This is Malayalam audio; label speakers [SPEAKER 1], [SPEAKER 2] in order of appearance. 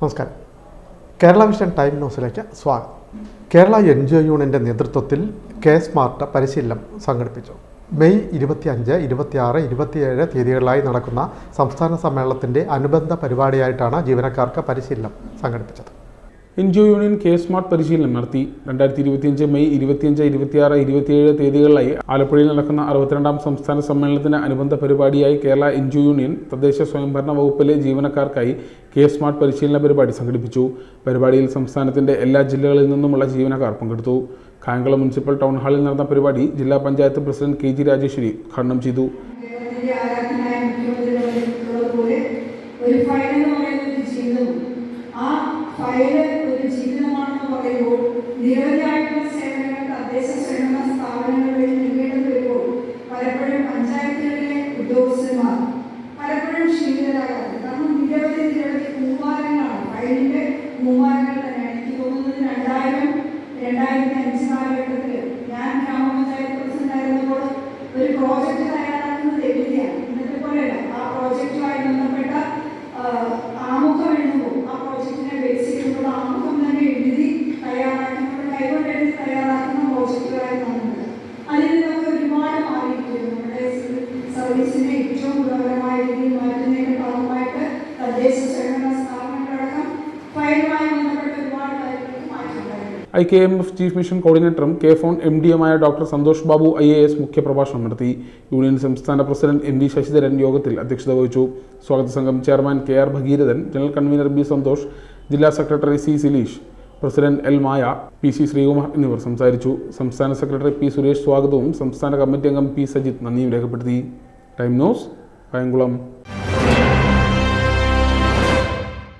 [SPEAKER 1] നമസ്കാരം. കേരള വിഷൻ ടൈം ന്യൂസിലേക്ക് സ്വാഗതം. കേരള എൻ ജി ഒ യൂണിയന്റെ നേതൃത്വത്തിൽ കെ സ്മാർട്ട് പരിശീലനം സംഘടിപ്പിച്ചു. മെയ് ഇരുപത്തിയഞ്ച് ഇരുപത്തിയാറ് ഇരുപത്തിയേഴ് തീയതികളിലായി നടക്കുന്ന സംസ്ഥാന സമ്മേളനത്തിന്റെ അനുബന്ധ പരിപാടിയായിട്ടാണ് ജീവനക്കാർക്ക് പരിശീലനം സംഘടിപ്പിച്ചത്.
[SPEAKER 2] N G O union K smart പരിശീലനം നടത്തി. രണ്ടായിരത്തി ഇരുപത്തിയഞ്ച് മെയ് ഇരുപത്തിയഞ്ച് ഇരുപത്തിയാറ് ഇരുപത്തിയേഴ് തീയതികളിലായി ആലപ്പുഴയിൽ നടക്കുന്ന അറുപത്തിരണ്ടാം സംസ്ഥാന സമ്മേളനത്തിന് അനുബന്ധ പരിപാടിയായി Kerala N G O union തദ്ദേശ സ്വയംഭരണ വകുപ്പിലെ ജീവനക്കാർക്കായി കെ സ്മാർട്ട് പരിശീലന പരിപാടി സംഘടിപ്പിച്ചു. പരിപാടിയിൽ സംസ്ഥാനത്തിന്റെ എല്ലാ ജില്ലകളിൽ നിന്നുമുള്ള ജീവനക്കാർ പങ്കെടുത്തു. കായംകുളം മുനിസിപ്പൽ ടൗൺ ഹാളിൽ നടന്ന പരിപാടി ജില്ലാ panchayat president K G Rajeswari ഉദ്ഘാടനം ചെയ്തു.
[SPEAKER 3] ഒരു ഫയൽ ജീവിതമാണെന്ന് പറയുമ്പോൾ നിരവധിയായിട്ടുള്ള ഏറ്റവും ഗുണപരമായ രീതിയിൽ മാറ്റുന്നതിന്റെ ഭാഗമായിട്ട് തദ്ദേശ സ്വയംഭരണ സ്ഥാപനങ്ങളടക്കം ഫയലുമായി ബന്ധപ്പെട്ട ഒരുപാട്
[SPEAKER 2] I K M F chief mission കോർഡിനേറ്ററും K FON M D എമായ doctor Santhosh Babu I A S മുഖ്യപ്രഭാഷണം നടത്തി. യൂണിയൻ സംസ്ഥാന പ്രസിഡന്റ് എം വി ശശിധരൻ യോഗത്തിൽ അധ്യക്ഷത വഹിച്ചു. സ്വാഗത സംഘം chairman K R Bhageerathan general convener B Santhosh ജില്ലാ secretary C Sileesh president L Maya P C Sreekumar എന്നിവർ സംസാരിച്ചു. സംസ്ഥാന സെക്രട്ടറി പി സുരേഷ് സ്വാഗതവും സംസ്ഥാന കമ്മിറ്റി അംഗം പി സജിത് നന്ദിയും രേഖപ്പെടുത്തി. Time news Kayamkulam